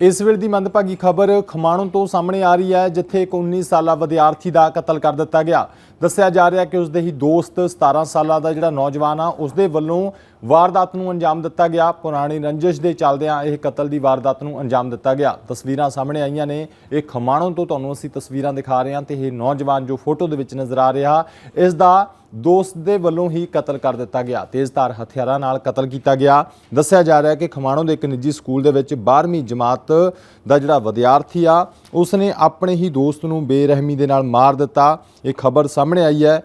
ਇਸ ਵੇਲੇ ਦੀ ਮੰਦਭਾਗੀ ਖਬਰ ਖਮਾਣੋਂ ਤੋਂ ਸਾਹਮਣੇ ਆ ਰਹੀ ਹੈ, ਜਿੱਥੇ ਇੱਕ 19 ਸਾਲਾ ਵਿਦਿਆਰਥੀ ਦਾ ਕਤਲ ਕਰ ਦਿੱਤਾ ਗਿਆ। ਦੱਸਿਆ ਜਾ ਰਿਹਾ ਕਿ ਉਸ ਦੇ ਹੀ ਦੋਸਤ 17 ਸਾਲਾਂ ਦਾ ਜਿਹੜਾ ਨੌਜਵਾਨ ਆ ਉਸ ਦੇ ਵੱਲੋਂ ਵਾਰਦਾਤ ਨੂੰ ਅੰਜਾਮ ਦਿੱਤਾ ਗਿਆ। ਪੁਰਾਣੀ ਰੰਜਿਸ਼ ਦੇ ਚੱਲਦਿਆਂ ਇਹ ਕਤਲ ਦੀ ਵਾਰਦਾਤ ਨੂੰ ਅੰਜਾਮ ਦਿੱਤਾ ਗਿਆ। ਤਸਵੀਰਾਂ ਸਾਹਮਣੇ ਆਈਆਂ ਨੇ। ਇਹ ਖਮਾਣੋਂ ਤੋਂ ਤੁਹਾਨੂੰ ਅਸੀਂ ਤਸਵੀਰਾਂ ਦਿਖਾ ਰਹੇ ਹਾਂ ਤੇ ਇਹ ਨੌਜਵਾਨ ਜੋ ਫੋਟੋ ਦੇ ਵਿੱਚ ਨਜ਼ਰ ਆ ਰਿਹਾ, ਇਸ ਦਾ ਦੋਸਤ ਦੇ ਵੱਲੋਂ ਹੀ ਕਤਲ ਕਰ ਦਿੱਤਾ ਗਿਆ। ਤੇਜ਼ਧਾਰ ਹਥਿਆਰਾਂ ਨਾਲ ਕਤਲ ਕੀਤਾ ਗਿਆ। ਦੱਸਿਆ ਜਾ ਰਿਹਾ ਹੈ ਕਿ ਖਮਾਣੋ ਦੇ ਇੱਕ ਨਿੱਜੀ ਸਕੂਲ ਦੇ ਵਿੱਚ 12ਵੀਂ ਜਮਾਤ ਦਾ ਜਿਹੜਾ ਵਿਦਿਆਰਥੀ ਆ, ਉਸਨੇ ਆਪਣੇ ਹੀ ਦੋਸਤ ਨੂੰ ਬੇਰਹਿਮੀ ਦੇ ਨਾਲ ਮਾਰ ਦਿੱਤਾ। ਇਹ ਖਬਰ ਸਾਹਮਣੇ ਆਈ ਹੈ।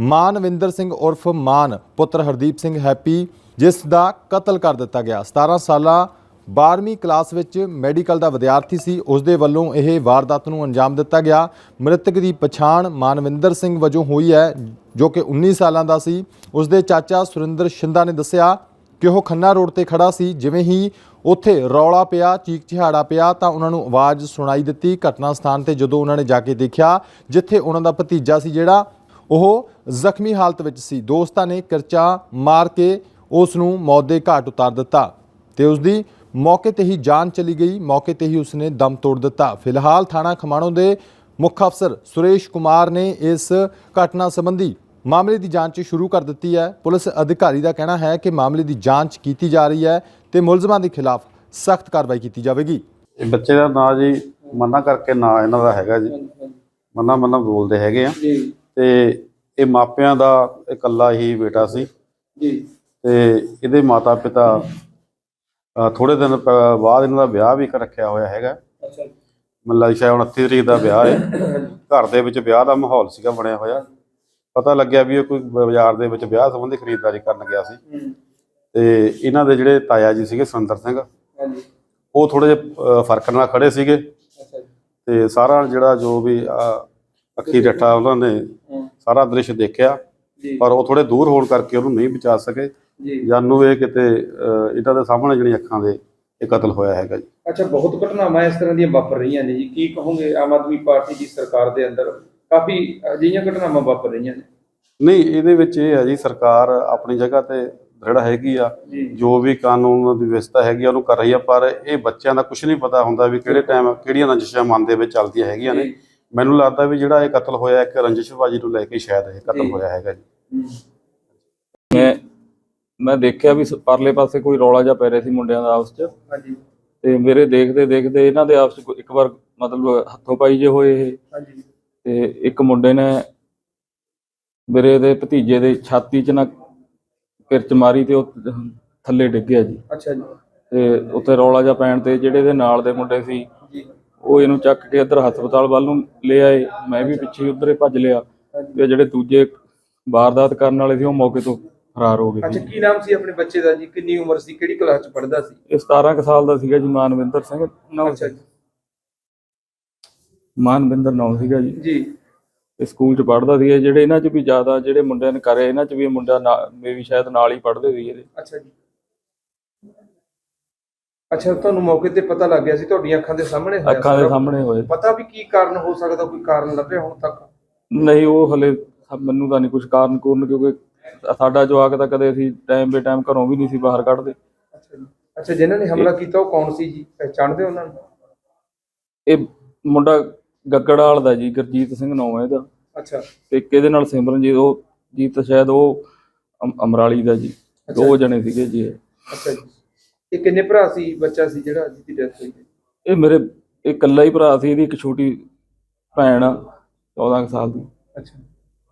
ਮਾਨਵਿੰਦਰ ਸਿੰਘ ਉਰਫ ਮਾਨ, ਪੁੱਤਰ ਹਰਦੀਪ ਸਿੰਘ ਹੈਪੀ, ਜਿਸ ਦਾ ਕਤਲ ਕਰ ਦਿੱਤਾ ਗਿਆ। 17 ਸਾਲਾ 12ਵੀਂ ਕਲਾਸ ਵਿੱਚ ਮੈਡੀਕਲ ਦਾ ਵਿਦਿਆਰਥੀ ਸੀ। ਉਸ ਦੇ ਵੱਲੋਂ ਇਹ ਵਾਰਦਾਤ ਨੂੰ ਅੰਜਾਮ ਦਿੱਤਾ ਗਿਆ। ਮ੍ਰਿਤਕ ਦੀ ਪਛਾਣ ਮਾਨਵਿੰਦਰ ਸਿੰਘ ਵਜੋਂ ਹੋਈ ਹੈ, ਜੋ ਕਿ 19 ਸਾਲਾਂ ਦਾ ਸੀ। ਉਸ ਦੇ ਚਾਚਾ ਸੁਰਿੰਦਰ ਸ਼ਿੰਦਾ ਨੇ ਦੱਸਿਆ ਕਿ ਉਹ ਖੰਨਾ ਰੋਡ ਤੇ ਖੜਾ ਸੀ। ਜਿਵੇਂ ਹੀ ਉੱਥੇ ਰੌਲਾ ਪਿਆ ਚੀਕ ਚਿਹਾੜਾ ਪਿਆ, ਤਾਂ ਉਹਨਾਂ ਨੂੰ ਆਵਾਜ਼ ਸੁਣਾਈ ਦਿੱਤੀ। ਘਟਨਾ ਸਥਾਨ ਤੇ ਜਦੋਂ ਉਹਨਾਂ ਨੇ ਜਾ ਕੇ ਦੇਖਿਆ, ਜਿੱਥੇ ਉਹਨਾਂ ਦਾ ਭਤੀਜਾ ਸੀ ਜਿਹੜਾ, ਉਹ ਜ਼ਖਮੀ ਹਾਲਤ ਵਿੱਚ ਸੀ। ਦੋਸਤਾਂ ਨੇ ਕਰਚਾ ਮਾਰ ਕੇ ਉਸ ਨੂੰ ਮੌਤ ਦੇ ਘਾਟ ਉਤਾਰ ਦਿੱਤਾ ਤੇ ਉਸ ਦੀ ਮੌਕੇ ਤੇ ਹੀ ਜਾਨ ਚਲੀ ਗਈ ਮੌਕੇ ਤੇ ਹੀ ਉਸਨੇ ਦਮ ਤੋੜ ਦਿੱਤਾ। ਫਿਲਹਾਲ ਥਾਣਾ ਖਮਾਣੋਂ ਦੇ ਮੁੱਖ ਅਫਸਰ ਸੁਰੇਸ਼ ਕੁਮਾਰ ਨੇ ਇਸ ਘਟਨਾ ਸੰਬੰਧੀ ਮਾਮਲੇ ਦੀ ਜਾਂਚ ਸ਼ੁਰੂ ਕਰ ਦਿੱਤੀ ਹੈ। ਪੁਲਿਸ ਅਧਿਕਾਰੀ ਦਾ ਕਹਿਣਾ ਹੈ ਕਿ ਮਾਮਲੇ ਦੀ ਜਾਂਚ ਕੀਤੀ ਜਾ ਰਹੀ ਹੈ ਤੇ ਮੁਲਜ਼ਮਾਂ ਦੇ ਖਿਲਾਫ ਸਖਤ ਕਾਰਵਾਈ ਕੀਤੀ ਜਾਵੇਗੀ। ਇਹ ਬੱਚੇ ਦਾ ਨਾਂ ਜੀ ਮੰਨਾ ਕਰਕੇ ਨਾਂ ਇਹਨਾਂ ਦਾ ਹੈਗਾ ਜੀ। ਮੰਨਾ ਮੰਨਾ ਬੋਲਦੇ ਹੈਗੇ ਆ। ਜੀ। ਤੇ ਇਹ ਮਾਪਿਆਂ ਦਾ ਇਕੱਲਾ ਹੀ ਬੇਟਾ ਸੀ। ਜੀ। ਤੇ ਇਹਦੇ ਮਾਤਾ ਪਿਤਾ ਥੋੜੇ ਦਿਨ ਬਾਅਦ ਇਹਨਾਂ ਦਾ ਵਿਆਹ ਵੀ ਕਰ ਰੱਖਿਆ ਹੋਇਆ ਹੈਗਾ। ਅੱਛਾ। ਮਤਲਬ ਸ਼ਾਇਦ 29 ਤਰੀਕ ਦਾ ਵਿਆਹ ਹੈ ਘਰ ਦੇ ਵਿੱਚ ਵਿਆਹ ਦਾ ਮਾਹੌਲ ਸੀਗਾ ਬਣਿਆ ਹੋਇਆ। ਪਤਾ ਲੱਗਿਆ ਵੀ ਇਹ ਕੋਈ ਬਾਜ਼ਾਰ ਦੇ ਵਿੱਚ ਵਿਆਹ ਸੰਬੰਧੀ ਖਰੀਦਦਾਰੀ ਕਰਨ ਗਿਆ ਸੀ। ਤੇ ਇਹਨਾਂ ਦੇ ਜਿਹੜੇ ਤਾਇਆ ਜੀ ਸੀਗੇ ਸੁਰਿੰਦਰ ਸਿੰਘ ਹਾਂਜੀ। ਉਹ ਥੋੜੇ ਜਿਹੇ ਫ਼ਰਕ ਨਾਲ ਖੜੇ ਸੀਗੇ। ਜੀ। ਤੇ ਸਾਰਾ ਜਿਹੜਾ ਜੋ ਵੀ ਅੱਖੀ ਡੱਠਾ ਉਹਨਾਂ ਨੇ ਸਾਰਾ ਦ੍ਰਿਸ਼ ਦੇਖਿਆ। ਜੀ। ਪਰ ਉਹ ਥੋੜੇ ਦੂਰ ਹੋਣ ਕਰਕੇ ਉਹਨੂੰ ਨਹੀਂ ਬਚਾ ਸਕੇ। ਜੀ। ਜਾਨੂੰ ਇਹ ਕਿਤੇ ਇਹਨਾਂ ਦੇ ਸਾਹਮਣੇ ਜਿਹੜੀਆਂ ਅੱਖਾਂ ਦੇ ਇਹ ਕਤਲ ਹੋਇਆ ਹੈਗਾ ਜੀ। ਅੱਛਾ ਬਹੁਤ ਘਟਨਾਵਾਂ ਇਸ ਤਰ੍ਹਾਂ ਦੀਆਂ ਵਾਪਰ ਰਹੀਆਂ ਨੇ ਜੀ। ਕੀ ਕਹੋਗੇ ਆਮ ਆਦਮੀ ਪਾਰਟੀ ਦੀ ਸਰਕਾਰ ਦੇ ਅੰਦਰ ਕਾਫੀ ਅਜਿਹੀਆਂ ਘਟਨਾਵਾਂ ਵਾਪਰ ਰਹੀਆਂ ਨੇ? ਨਹੀਂ ਇਹਦੇ ਵਿੱਚ ਇਹ ਹੈ ਜੀ ਸਰਕਾਰ ਆਪਣੀ ਜਗ੍ਹਾ ਤੇ ਦ੍ਰਿੜ ਹੈਗੀ ਆ। ਜੀ। ਵੀ ਕਾਨੂੰਨ ਦੀ ਵਿਵਸਥਾ ਹੈਗੀ ਆ ਉਹਨੂੰ ਕਰ ਰਹੀ ਆ ਪਰ ਇਹ ਬੱਚਿਆਂ ਦਾ ਕੁਝ ਨਹੀਂ ਪਤਾ ਹੁੰਦਾ ਵੀ ਕਿਹੜੇ ਟਾਈਮ ਕਿਹੜੀਆਂ ਰੰਜਿਸ਼ਾਂ ਮਨ ਦੇ ਵਿੱਚ ਚੱਲਦੀਆਂ ਹੈਗੀਆਂ ਨੇ। ਮੈਨੂੰ ਲੱਗਦਾ ਵੀ ਜਿਹੜਾ ਇਹ ਕਤਲ ਹੋਇਆ ਇੱਕ ਰੰਜਿਸ਼ਬਾਜੀ ਨੂੰ ਲੈ ਕੇ ਸ਼ਾਇਦ ਇਹ ਕਤਲ। ਹੋਇਆ ਹੈਗਾ ਜੀ। ਮੈਂ ਦੇਖਿਆ ਵੀ ਸ- ਪਰਲੇ ਪਾਸੇ ਕੋਈ ਰੌਲਾ ਜਿਹਾ ਪੈ ਰਿਹਾ ਸੀ ਮੁੰਡਿਆਂ ਦਾ ਆਪਸ 'ਚ। ਹਾਂਜੀ। ਤੇ ਮੇਰੇ ਦੇਖਦੇ ਦੇਖਦੇ ਇਹਨਾਂ ਦੇ ਆਪਸ 'ਚ ਕੋਈ- ਇੱਕ ਵਾਰ ਮਤਲਬ ਹੱਥੋਂ ਪਾਈ ਜੇ ਹੋਏ ਇਹ। ਹਾਂਜੀ। ਤੇ ਇੱਕ ਮੁੰਡੇ ਨੇ ਮੇਰੇ ਦੇ ਭਤੀਜੇ ਦੇ ਛਾਤੀ 'ਚ ਨਾ ਕਿਰਚ ਮਾਰੀ ਤੇ ਉਹ ਥੱਲੇ ਡਿੱਗ ਗਿਆ ਜੀ। ਅੱਛਾ ਜੀ। ਤੇ ਉੱਥੇ ਰੌਲਾ ਜਿਹਾ ਪੈਣ ਤੇ ਜਿਹੜੇ ਦੇ ਨਾਲ ਦੇ ਮੁੰਡੇ ਸੀ ਜੀ। ਉਹ ਇਹਨੂੰ ਚੱਕ ਕੇ ਇੱਧਰ ਹਸਪਤਾਲ ਵੱਲ ਨੂੰ ਲੈ ਆਏ। ਮੈਂ ਵੀ ਪਿੱਛੇ ਉੱਧਰ ਭੱਜ ਲਿਆ। ਤੇ ਜਿਹੜੇ ਦੂਜੇ ਵਾਰਦਾਤ ਕਰਨ ਵਾਲੇ ਸੀ ਉਹ ਮੌਕੇ ਤੋਂ ਫਰਾਰ ਹੋ ਗਏ ਅੱਛਾ ਕੀ ਨਾਮ ਸੀ ਆਪਣੇ ਬੱਚੇ ਦਾ ਜੀ? ਕਿੰਨੀ ਉਮਰ ਸੀ? ਕਿਹੜੀ ਕਲਾਸ ਚ ਪੜ੍ਹਦਾ ਸੀ? ਇਹ 17 ਕੁ ਸਾਲ ਦਾ ਸੀਗਾ ਜੀ ਮਾਨਵਿੰਦਰ ਸਿੰਘ ਨਾਮ ਅੱਛਾ ਜੀ। ਮਾਨਵਿੰਦਰ ਨਾਮ ਸੀਗਾ ਜੀ। ਜੀ। ਤੇ ਸਕੂਲ ਚ ਪੜ੍ਹਦਾ ਸੀਗਾ ਜਿਹੜੇ ਇਹਨਾਂ ਚ ਵੀ ਜ਼ਿਆਦਾ ਜਿਹੜੇ ਮੁੰਡਿਆਂ ਨੇ ਕਰੇ ਇਹਨਾਂ ਚ ਵੀ ਇਹ ਮੁੰਡਾ ਮੇ ਵੀ ਸ਼ਾਇਦ ਨਾਲ ਹੀ ਪੜ੍ਹਦੇ ਸੀ ਇਹਦੇ। ਅੱਛਾ ਜੀ। ਅੱਛਾ ਤੁਹਾਨੂੰ ਮੌਕੇ ਤੇ ਪਤਾ ਲੱਗ ਗਿਆ ਸੀ ਤੁਹਾਡੀਆਂ ਅੱਖਾਂ ਦੇ ਸਾਹਮਣੇ ਹੋਇਆ ਅੱਖਾਂ ਦੇ ਸਾਰਾ? ਸਾਹਮਣੇ ਹੋਏ ਪਤਾ ਵੀ ਕੀ ਕਾਰਨ ਹੋ ਸਕਦਾ ਕੋਈ ਕਾਰਨ ਲੱਭਿਆ ਹੁਣ ਤੱਕ? ਨਹੀਂ ਉਹ ਹਲੇ ਮੈਨੂੰ ਤਾਂ ਨਹੀਂ ਕੁਝ ਕਾਰਨ ਕੂਰਨ ਕਿਉਂਕਿ ਸਾਡਾ ਜਵਾਕ ਤਾਂ ਕਦੇ ਅਸੀਂ ਟਾਈਮ ਬੇ ਟਾਈਮ ਘਰੋਂ ਵੀ ਨਹੀਂ ਸੀ ਬਾਹਰ ਕੱਢਦੇ। ਅੱਛਾ ਜੀ। ਅੱਛਾ ਜਿਨ੍ਹਾਂ ਨੇ ਹਮਲਾ ਕੀਤਾ ਉਹ ਕੌਣ ਸੀ ਜੀ? ਪਹਿਚਾਣਦੇ ਉਹਨਾਂ ਨੂੰ? ਇਹ ਮੁੰਡਾ ਗੱਗੜਾਲ ਦਾ ਜੀ ਗੁਰਜੀਤ ਸਿੰਘ ਨਾਮ ਹੈ ਇਹਦਾ। ਅੱਛਾ। ਤੇ ਇੱਕ ਇਹਦੇ ਨਾਲ ਸਿਮਰਨਜੀਤ ਉਹ ਜੀਤ ਸ਼ਾਇਦ ਉਹ ਅਮ- ਅਮਰਾਲੀ ਦਾ ਜੀ। ਦੋ ਜਣੇ ਸੀਗੇ ਜੀ ਇਹ। ਅੱਛਾ ਜੀ। ਇਹ ਕਿੰਨੇ ਭਰਾ ਸੀ ਬੱਚਾ ਸੀ ਜਿਹੜਾ ਅੱਜ ਦੀ ਡੈਥ ਹੋਈ ਹੈ? ਇਹ ਮੇਰੇ ਇਹ ਇਕੱਲਾ ਹੀ ਭਰਾ ਸੀ ਇਹਦੀ ਇੱਕ ਛੋਟੀ ਭੈਣ ਆ 14 ਕੁ ਸਾਲ ਦੀ। ਅੱਛਾ।